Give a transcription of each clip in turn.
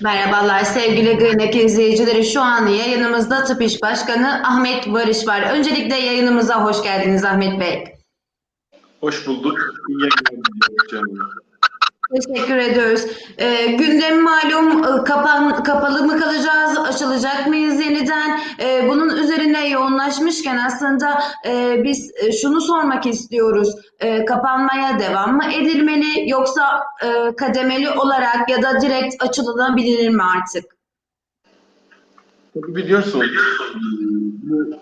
Merhabalar sevgili Gıynek izleyicileri. Şu an yayınımızda Tıp İş Başkanı Ahmet Barış var. Öncelikle yayınımıza hoş geldiniz Ahmet Bey. Hoş bulduk. İyi yayınlar. Teşekkür ediyoruz. Ee, gündem malum e, kapan, kapalı mı kalacağız, yoğunlaşmışken aslında e, biz e, şunu sormak istiyoruz. E, kapanmaya devam mı edilmeli yoksa e, kademeli olarak ya da direkt açılabilir mi artık? Tabii biliyorsunuz bu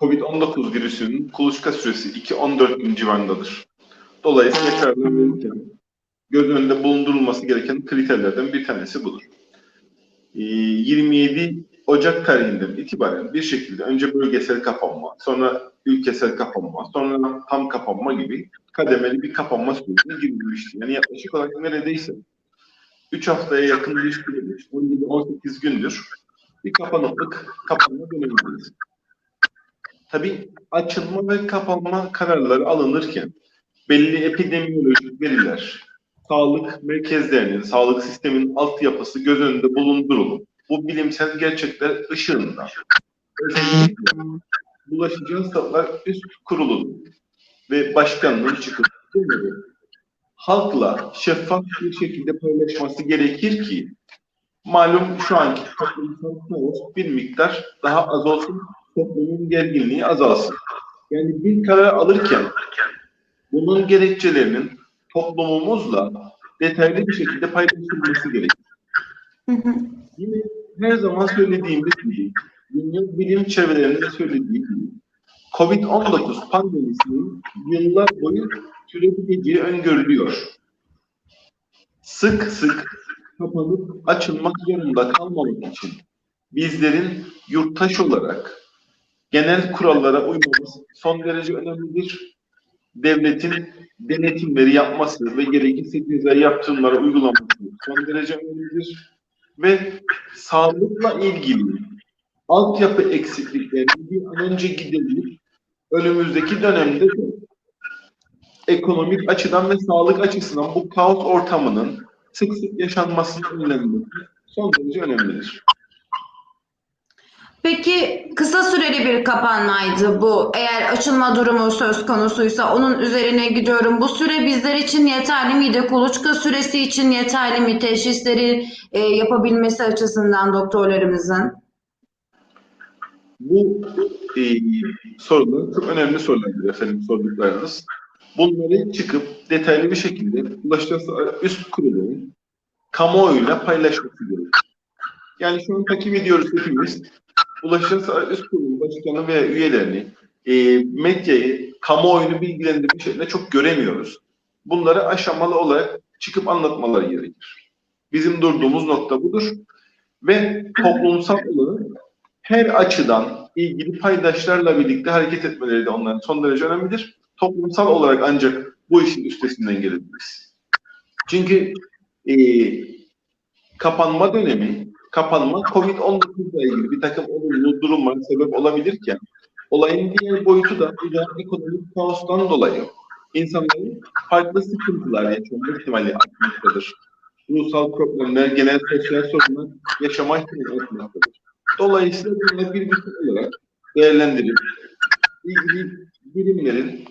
COVID-19 virüsünün kuluçka süresi 2-14 gün civarındadır. Dolayısıyla kararlar verirken göz önünde bulundurulması gereken kriterlerden bir tanesi budur. Ee, 27 Ocak tarihinden itibaren bir şekilde önce bölgesel kapanma, sonra ülkesel kapanma, sonra tam kapanma gibi kademeli bir kapanma sürecine girilmişti. Yani yaklaşık olarak neredeyse 3 haftaya yakın bir süredir, 17-18 gündür bir kapanıklık, kapanma dönemindeyiz. Tabii açılma ve kapanma kararları alınırken belli epidemiyolojik veriler, sağlık merkezlerinin, sağlık sisteminin altyapısı göz önünde bulundurulup bu bilimsel gerçekler ışığında özellikle bulaşıcı hastalıklar üst kurulunun ve başkanlığın çıkıp halkla şeffaf bir şekilde paylaşması gerekir ki malum şu anki toplumsal bir miktar daha az olsun, toplumun gerginliği azalsın. Yani bir karar alırken bunun gerekçelerinin toplumumuzla detaylı bir şekilde paylaşılması gerekir. Yine her zaman söylediğimiz gibi, dünya bilim çevrelerinde de söylediği gibi, COVID-19 pandemisinin yıllar boyu sürebileceği öngörülüyor. Sık sık kapanıp açılmak zorunda kalmamak için bizlerin yurttaş olarak genel kurallara uymamız son derece önemlidir. Devletin denetimleri yapması ve gerekirse cezai yaptırımlara uygulaması son derece önemlidir. Ve sağlıkla ilgili altyapı eksikliklerinin bir an önce giderilip önümüzdeki dönemde de ekonomik açıdan ve sağlık açısından bu kaos ortamının sık sık yaşanmasının önlenmesi son derece önemlidir. Peki kısa süreli bir kapanmaydı bu. Eğer açılma durumu söz konusuysa onun üzerine gidiyorum. Bu süre bizler için yeterli miydi? Kuluçka süresi için yeterli mi? Teşhisleri e, yapabilmesi açısından doktorlarımızın. Bu e, sorular çok önemli sorulardır efendim sorduklarınız. Bunları çıkıp detaylı bir şekilde ulaştırılması üst kurulunun kamuoyuyla paylaşması gerekiyor. Yani şu an takip ediyoruz hepimiz. Ulaştırılması üst kurulun başkanı veya üyelerini e, medyayı, kamuoyunu bilgilendirmiş şekilde çok göremiyoruz. Bunları aşamalı olarak çıkıp anlatmaları gerekir. Bizim durduğumuz nokta budur. Ve toplumsal olarak her açıdan ilgili paydaşlarla birlikte hareket etmeleri de onların son derece önemlidir. Toplumsal olarak ancak bu işin üstesinden gelebiliriz. Çünkü e, kapanma dönemi, kapanma COVID-19 ile ilgili bir takım olumlu durumlara sebep olabilirken olayın diğer boyutu da ekonomik kaostan dolayı insanların farklı sıkıntılar yaşama ihtimali artmaktadır. Ruhsal problemler, genel sosyal sorunlar yaşama ihtimali artmaktadır. Dolayısıyla bunları bir bütün olarak değerlendirip ilgili bilimlerin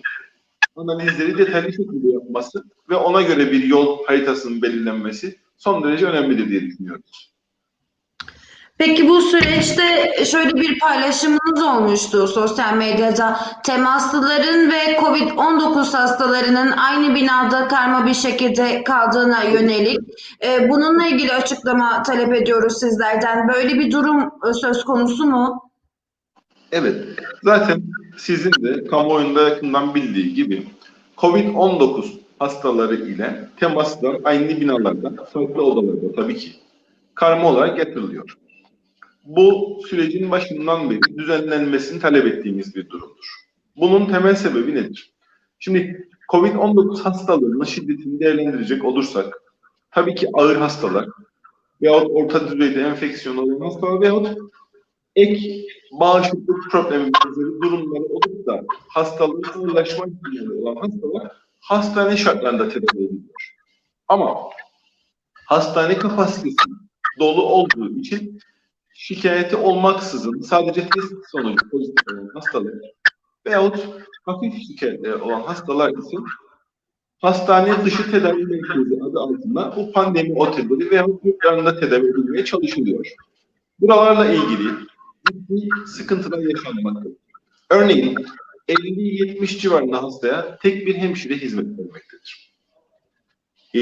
analizleri detaylı şekilde yapması ve ona göre bir yol haritasının belirlenmesi son derece önemlidir diye düşünüyoruz. Peki bu süreçte şöyle bir paylaşımınız olmuştu sosyal medyada. Temaslıların ve COVID-19 hastalarının aynı binada karma bir şekilde kaldığına yönelik. e, bununla ilgili açıklama talep ediyoruz sizlerden. Böyle bir durum e, söz konusu mu? Evet, zaten sizin de kamuoyunda yakından bildiği gibi COVID-19 hastaları ile temaslar aynı binalarda, farklı odalarda tabii ki karma olarak getiriliyor. Bu sürecin başından beri düzenlenmesini talep ettiğimiz bir durumdur. Bunun temel sebebi nedir? Şimdi COVID-19 hastalığının şiddetini değerlendirecek olursak, tabii ki ağır hastalar veyahut orta düzeyde enfeksiyon olan hastalar veyahut ek bağışıklık problemi benzeri durumları olup da hastalığın ağırlaşma ihtimali olan hastalar hastane şartlarında tedavi ediliyor. Ama hastane kapasitesi dolu olduğu için şikayeti olmaksızın sadece test sonucu pozitif olan hastalar veyahut hafif şikayetleri olan hastalar için hastane dışı tedavi merkezi adı altında bu pandemi otelleri veyahut yurtlarında tedavi edilmeye çalışılıyor. Buralarla ilgili ciddi sıkıntılar yaşanmaktadır. Örneğin 50-70 civarında hastaya tek bir hemşire hizmet vermektedir. Ee,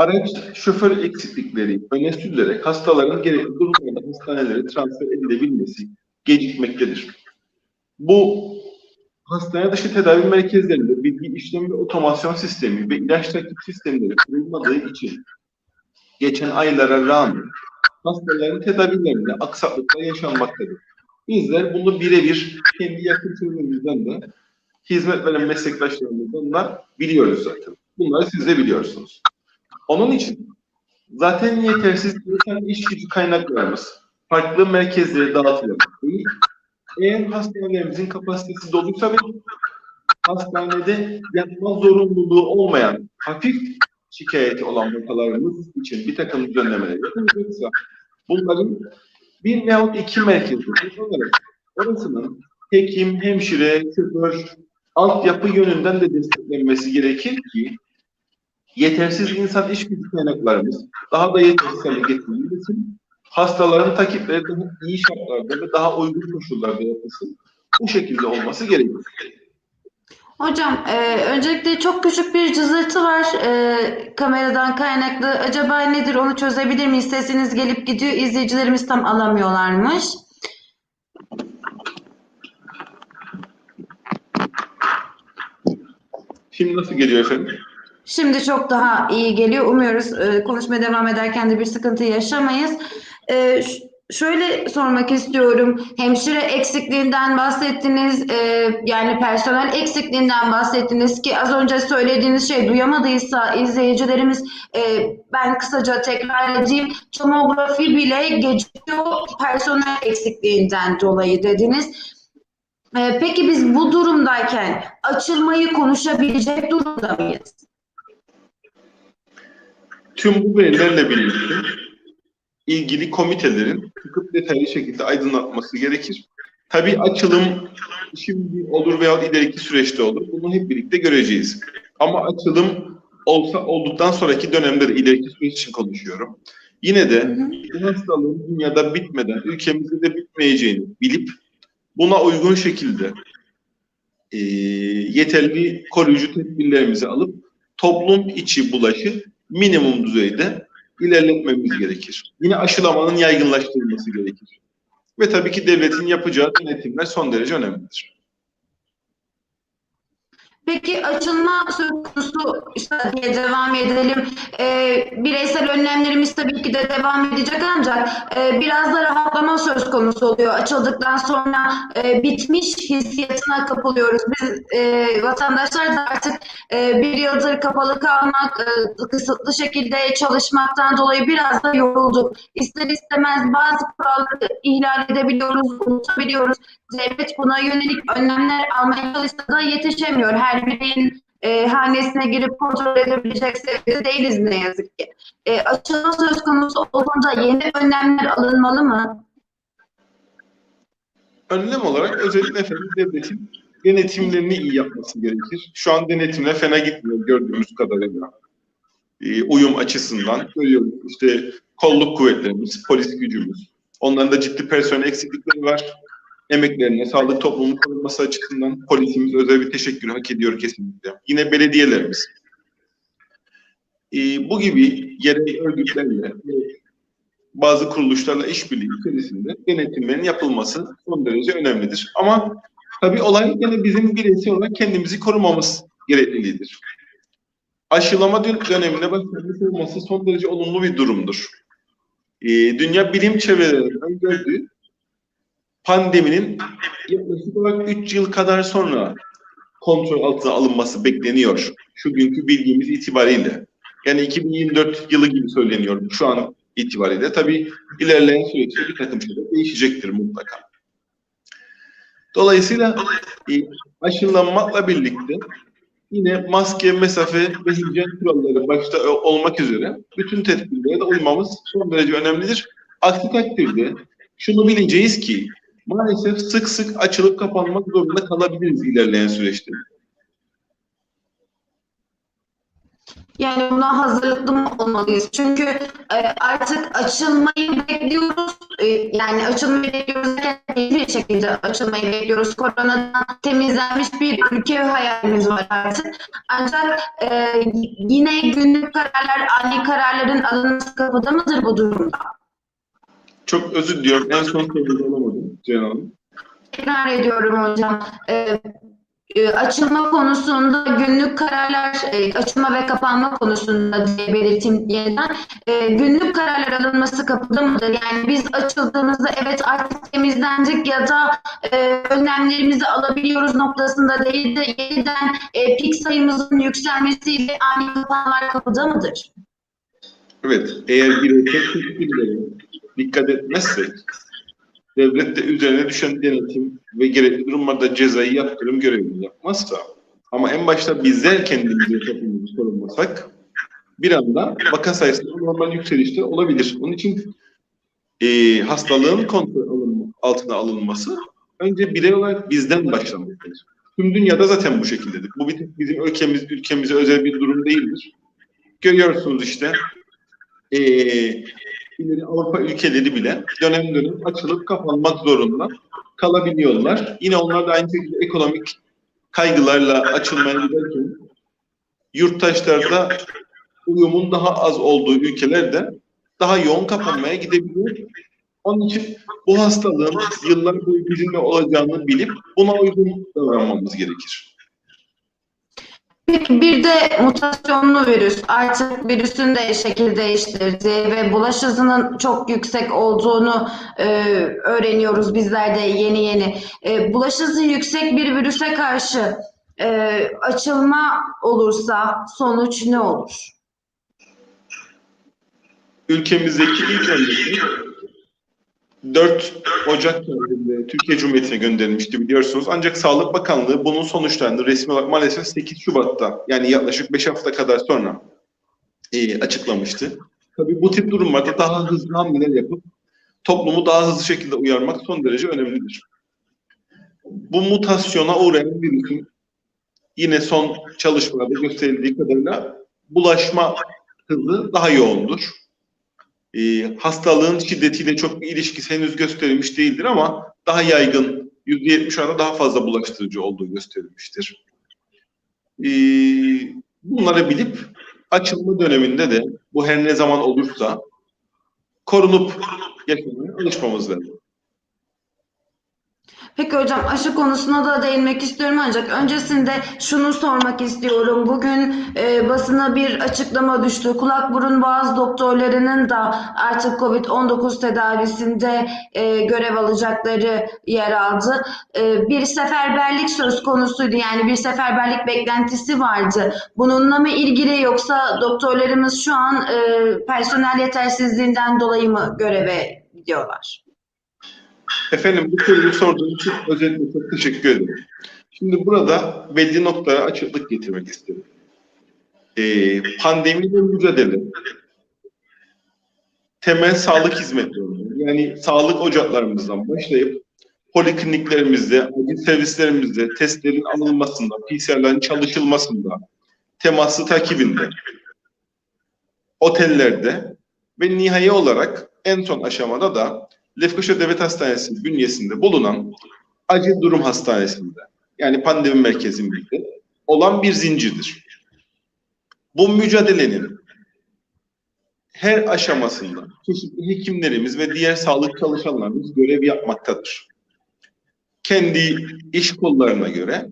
araç şoför eksiklikleri öne sürülerek hastaların gerekli durumlarda hastanelere transfer edilebilmesi gecikmektedir. Bu hastane dışı tedavi merkezlerinde bilgi işlem ve otomasyon sistemi ve ilaç takip sistemleri kurulmadığı için geçen aylara rağmen hastaların tedavilerinde aksaklıklar yaşanmaktadır. Bizler bunu birebir kendi yakın çevremizden de hizmet veren meslektaşlarımızdan da biliyoruz zaten. Bunları siz de biliyorsunuz. Onun için zaten yetersiz insan iş gücü kaynaklarımız farklı merkezlere dağıtılıyor. Eğer hastanelerimizin kapasitesi doluysa ve hastanede yapma zorunluluğu olmayan hafif şikayeti olan vakalarımız için bir takım düzenlemeler yapılacaksa bunların bir veyahut iki merkezde olarak orasının hekim, hemşire, şoför, altyapı yönünden de desteklenmesi gerekir ki yetersiz insan iş gücü kaynaklarımız daha da yetersiz hale getirilmesin. Hastaların takipleri daha iyi şartlarda ve daha uygun koşullarda yapılsın. Bu şekilde olması gerekir. Hocam, e, öncelikle çok küçük bir cızırtı var e, kameradan kaynaklı. Acaba nedir onu çözebilir miyiz? Sesiniz gelip gidiyor. İzleyicilerimiz tam alamıyorlarmış. Şimdi nasıl geliyor efendim? Şimdi çok daha iyi geliyor. Umuyoruz e, konuşmaya devam ederken de bir sıkıntı yaşamayız. E, şöyle sormak istiyorum. Hemşire eksikliğinden bahsettiniz. E, yani personel eksikliğinden bahsettiniz ki az önce söylediğiniz şey duyamadıysa izleyicilerimiz e, ben kısaca tekrar edeyim. Tomografi bile gecikiyor personel eksikliğinden dolayı dediniz. Peki biz bu durumdayken açılmayı konuşabilecek durumda mıyız? Tüm bu verilerle birlikte ilgili komitelerin çıkıp detaylı şekilde aydınlatması gerekir. Tabii açılım şimdi olur veya ileriki süreçte olur. Bunu hep birlikte göreceğiz. Ama açılım olsa olduktan sonraki dönemde de ileriki süreç için konuşuyorum. Yine de bu hastalığın dünyada bitmeden ülkemizde de bitmeyeceğini bilip buna uygun şekilde e, yeterli koruyucu tedbirlerimizi alıp toplum içi bulaşı minimum düzeyde ilerletmemiz gerekir. Yine aşılamanın yaygınlaştırılması gerekir. Ve tabii ki devletin yapacağı denetimler son derece önemlidir. Peki açılma söz konusu işte diye devam edelim. Ee, bireysel önlemlerimiz tabii ki de devam edecek ancak e, biraz da rahatlama söz konusu oluyor. Açıldıktan sonra e, bitmiş hissiyatına kapılıyoruz. Biz e, vatandaşlar da artık e, bir yıldır kapalı kalmak, e, kısıtlı şekilde çalışmaktan dolayı biraz da yorulduk. İster istemez bazı kuralları ihlal edebiliyoruz, unutabiliyoruz. Devlet buna yönelik önlemler almaya çalışsa da yetişemiyor. Her bireyin e, hanesine girip kontrol edebilecek seviyede değiliz ne yazık ki. E, açılma söz konusu olduğunda yeni önlemler alınmalı mı? Önlem olarak özellikle efendim devletin denetimlerini iyi yapması gerekir. Şu an denetimler fena gitmiyor gördüğümüz kadarıyla. Ee, uyum açısından görüyoruz. İşte kolluk kuvvetlerimiz, polis gücümüz. Onların da ciddi personel eksiklikleri var. Emeklerine, sağlık toplumunun korunması açısından polisimiz özel bir teşekkür hak ediyor kesinlikle. Yine belediyelerimiz. Ee, bu gibi yerel örgütlerle bazı kuruluşlarla işbirliği içerisinde denetimlerin yapılması son derece önemlidir. Ama tabii olay yine bizim bireysel olarak kendimizi korumamız gerekliliğidir. Aşılama dön- dönemine başlamış olması son derece olumlu bir durumdur. Ee, dünya bilim çevrelerinden gördüğü pandeminin yaklaşık olarak 3 yıl kadar sonra kontrol altına alınması bekleniyor. Şu günkü bilgimiz itibariyle. Yani 2024 yılı gibi söyleniyor şu an itibariyle. Tabii ilerleyen süreçte bir takım şeyler değişecektir mutlaka. Dolayısıyla e, aşılanmakla birlikte yine maske, mesafe ve hijyen kuralları başta ö- olmak üzere bütün tedbirlere de uymamız son derece önemlidir. Aksi takdirde şunu bileceğiz ki maalesef sık sık açılıp kapanmak zorunda kalabiliriz ilerleyen süreçte. Yani buna hazırlıklı mı olmalıyız? Çünkü e, artık açılmayı bekliyoruz. E, yani açılmayı bekliyoruz bir şekilde açılmayı bekliyoruz. Koronadan temizlenmiş bir ülke hayalimiz var artık. Ancak e, yine günlük kararlar, ani kararların alınması kapıda mıdır bu durumda? Çok özür diliyorum. En son soruyu alamadım Ceyhan Hanım. Tekrar ediyorum hocam. Ee, e, açılma konusunda günlük kararlar, e, açılma ve kapanma konusunda diye belirteyim yeniden. E, günlük kararlar alınması kapıda mıdır? Yani biz açıldığımızda evet artık temizlendik ya da e, önlemlerimizi alabiliyoruz noktasında değil de yeniden e, pik sayımızın yükselmesiyle ani kapanmalar kapıda mıdır? Evet, eğer tedbirlere dikkat etmezsek, devlet de üzerine düşen denetim ve gerekli durumlarda cezai yaptırım görevini yapmazsa, ama en başta bizler kendimizi toplumumuzu korunmasak, bir anda vaka sayısında normal yükselişte olabilir. Onun için e, hastalığın kontrol alınma, altına alınması önce birey olarak bizden başlamalıdır. Tüm dünyada zaten bu şekildedir. Bu bizim ülkemiz, ülkemize özel bir durum değildir. Görüyorsunuz işte e, ileri Avrupa ülkeleri bile dönem dönem açılıp kapanmak zorunda kalabiliyorlar. Yine onlar da aynı şekilde ekonomik kaygılarla açılmaya giderken yurttaşlarda uyumun daha az olduğu ülkelerde daha yoğun kapanmaya gidebiliyor. Onun için bu hastalığın yıllar boyu bizimle olacağını bilip buna uygun davranmamız gerekir. Peki bir de mutasyonlu virüs artık virüsün de şekil değiştirdiği ve bulaş hızının çok yüksek olduğunu e, öğreniyoruz bizler de yeni yeni. E, bulaş hızı yüksek bir virüse karşı e, açılma olursa sonuç ne olur? ülkemizdeki ilk örneği 4 Ocak tarihinde Türkiye Cumhuriyeti'ne gönderilmişti biliyorsunuz. Ancak Sağlık Bakanlığı bunun sonuçlarını resmi olarak maalesef 8 Şubat'ta yani yaklaşık 5 hafta kadar sonra e, açıklamıştı. Tabii bu tip durumlarda daha hızlı hamleler yapıp toplumu daha hızlı şekilde uyarmak son derece önemlidir. Bu mutasyona uğrayan virüsün yine son çalışmalarda gösterildiği kadarıyla bulaşma hızı daha yoğundur e, hastalığın şiddetiyle çok bir ilişkisi henüz gösterilmiş değildir ama daha yaygın, %70 oranında daha fazla bulaştırıcı olduğu gösterilmiştir. E, bunları bilip açılma döneminde de bu her ne zaman olursa korunup yaşamaya alışmamız lazım. Peki hocam aşı konusuna da değinmek istiyorum ancak öncesinde şunu sormak istiyorum. Bugün e, basına bir açıklama düştü. Kulak burun boğaz doktorlarının da artık COVID-19 tedavisinde e, görev alacakları yer aldı. E, bir seferberlik söz konusuydu yani bir seferberlik beklentisi vardı. Bununla mı ilgili yoksa doktorlarımız şu an e, personel yetersizliğinden dolayı mı göreve gidiyorlar? Efendim bu soruyu sorduğunuz için özellikle çok teşekkür ederim. Şimdi burada belli noktalara açıklık getirmek istedim. Ee, pandemiyle mücadele temel sağlık hizmetlerinden yani sağlık ocaklarımızdan başlayıp polikliniklerimizde, acil servislerimizde testlerin alınmasında, PCR'ların çalışılmasında, temaslı takibinde, otellerde ve nihai olarak en son aşamada da Lefkoşa Devlet Hastanesi bünyesinde bulunan acil durum hastanesinde yani pandemi merkezimizde olan bir zincirdir. Bu mücadelenin her aşamasında çeşitli hekimlerimiz ve diğer sağlık çalışanlarımız görev yapmaktadır. Kendi iş kollarına göre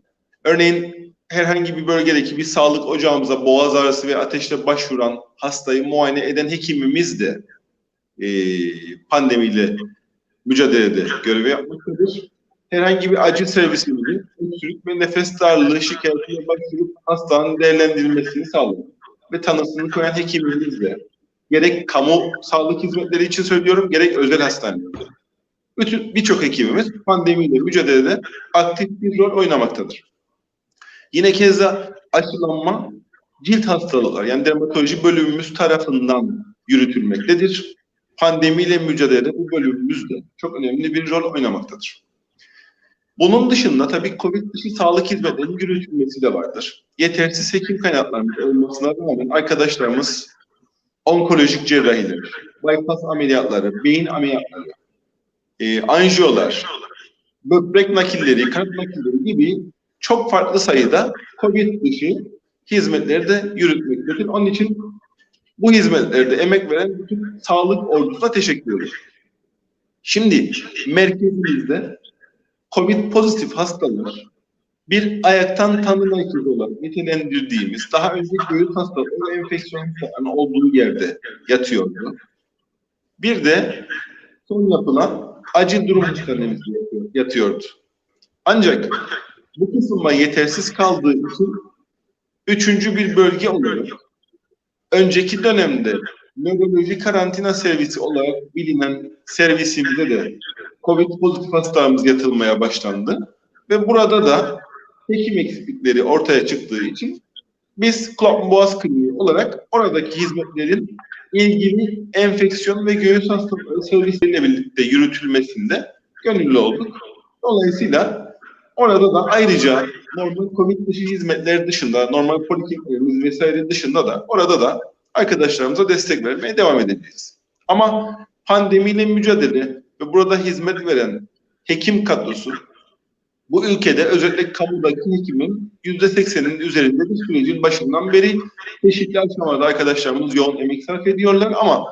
örneğin herhangi bir bölgedeki bir sağlık ocağımıza boğaz ağrısı ve ateşle başvuran hastayı muayene eden hekimimiz de e, pandemiyle mücadelede görevi yapmaktadır. Herhangi bir acil servisinde öksürük ve nefes darlığı şikayetiyle başvurup hastanın değerlendirilmesini sağlar. Ve tanısını koyan hekimimiz de gerek kamu sağlık hizmetleri için söylüyorum, gerek özel hastanelerde. Bütün birçok hekimimiz pandemiyle mücadelede aktif bir rol oynamaktadır. Yine keza aşılanma cilt hastalıkları yani dermatoloji bölümümüz tarafından yürütülmektedir. Pandemiyle mücadelede bu bölümümüz de çok önemli bir rol oynamaktadır. Bunun dışında tabii COVID dışı sağlık hizmetlerinin yürütülmesi de vardır. Yetersiz hekim kaynaklarının olmasına rağmen arkadaşlarımız onkolojik cerrahiler, bypass ameliyatları, beyin ameliyatları, e, anjiyolar, böbrek nakilleri, kalp nakilleri gibi çok farklı sayıda COVID dışı hizmetleri de yürütmektedir. Onun için bu hizmetlerde emek veren bütün sağlık ordusuna teşekkür ederim. Şimdi merkezimizde COVID pozitif hastalar bir ayaktan tanı merkezi olarak nitelendirdiğimiz daha önce göğüs hastalığı ve enfeksiyon hastalarının olduğu yerde yatıyordu. Bir de son yapılan acil durum hastanemizde yatıyor- yatıyordu. Ancak bu kısımda yetersiz kaldığı için üçüncü bir bölge olarak önceki dönemde nöroloji karantina servisi olarak bilinen servisimize de COVID pozitif hastalarımız yatılmaya başlandı. Ve burada da hekim eksiklikleri ortaya çıktığı için biz Kulak Boğaz Kliniği olarak oradaki hizmetlerin ilgili enfeksiyon ve göğüs hastalıkları servisleriyle birlikte yürütülmesinde gönüllü olduk. Dolayısıyla orada da ayrıca normal COVID dışı hizmetler dışında, normal polikliniklerimiz vesaire dışında da orada da arkadaşlarımıza destek vermeye devam edeceğiz. Ama pandemiyle mücadele ve burada hizmet veren hekim kadrosu bu ülkede özellikle kamudaki hekimin yüzde seksenin üzerinde bir sürecin başından beri çeşitli aşamada arkadaşlarımız yoğun emek sarf ediyorlar ama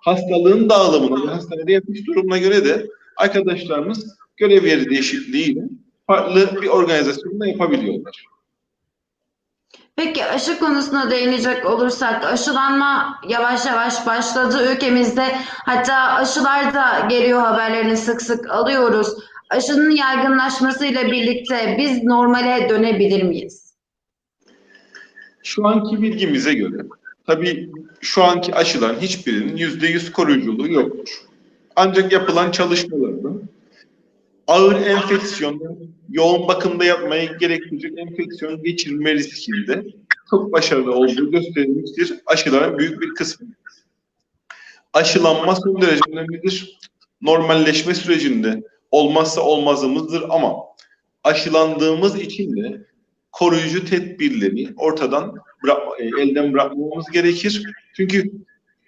hastalığın dağılımına ve hastanede yapmış durumuna göre de arkadaşlarımız görev yeri değişikliğiyle farklı bir organizasyonda yapabiliyorlar. Peki aşı konusuna değinecek olursak aşılanma yavaş yavaş başladı ülkemizde. Hatta aşılar da geliyor haberlerini sık sık alıyoruz. Aşının yaygınlaşmasıyla birlikte biz normale dönebilir miyiz? Şu anki bilgimize göre tabii şu anki aşıların hiçbirinin yüzde yüz koruyuculuğu yoktur. Ancak yapılan çalışmalarda ağır enfeksiyonda yoğun bakımda yapmayı gerektirecek enfeksiyon geçirme riskinde çok başarılı olduğu gösterilmiştir aşıların büyük bir kısmı. Aşılanma son derece önemlidir. Normalleşme sürecinde olmazsa olmazımızdır ama aşılandığımız için de koruyucu tedbirleri ortadan bırak, e, elden bırakmamamız gerekir. Çünkü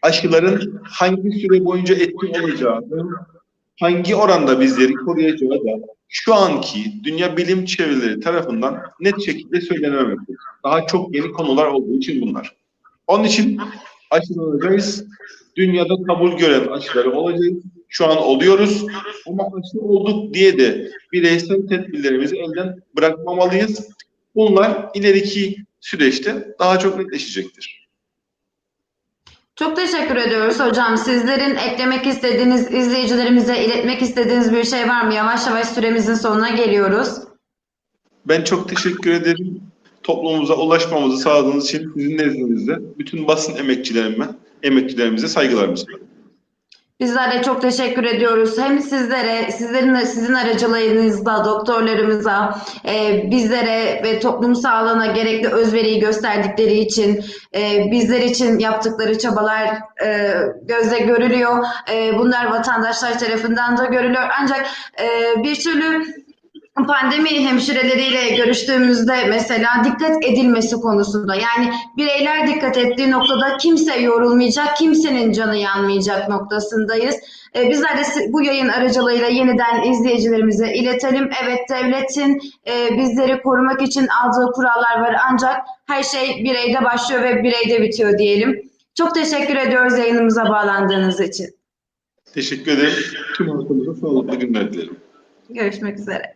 aşıların hangi süre boyunca etkin olacağı, hangi oranda bizleri koruyacağı da şu anki dünya bilim çevreleri tarafından net şekilde söylenememektedir. Daha çok yeni konular olduğu için bunlar. Onun için aşılanacağız. Dünyada kabul gören aşıları olacağız. Şu an oluyoruz. Ama aşı olduk diye de bireysel tedbirlerimizi elden bırakmamalıyız. Bunlar ileriki süreçte daha çok netleşecektir. Çok teşekkür ediyoruz hocam. Sizlerin eklemek istediğiniz, izleyicilerimize iletmek istediğiniz bir şey var mı? Yavaş yavaş süremizin sonuna geliyoruz. Ben çok teşekkür ederim. Toplumumuza ulaşmamızı sağladığınız için sizin nezdinizde bütün basın emekçilerime, emekçilerimize saygılarımı sunuyorum. Bizler de çok teşekkür ediyoruz. Hem sizlere, sizlerin sizin aracılığınızla doktorlarımıza, e, bizlere ve toplum sağlığına gerekli özveriyi gösterdikleri için, e, bizler için yaptıkları çabalar e, gözle görülüyor. E, bunlar vatandaşlar tarafından da görülüyor. Ancak e, bir türlü pandemi hemşireleriyle görüştüğümüzde mesela dikkat edilmesi konusunda yani bireyler dikkat ettiği noktada kimse yorulmayacak, kimsenin canı yanmayacak noktasındayız. Ee, bizler de bu yayın aracılığıyla yeniden izleyicilerimize iletelim. Evet devletin e, bizleri korumak için aldığı kurallar var ancak her şey bireyde başlıyor ve bireyde bitiyor diyelim. Çok teşekkür ediyoruz yayınımıza bağlandığınız için. Teşekkür ederim. Tüm halkımıza sağlıklı günler dilerim. Görüşmek üzere.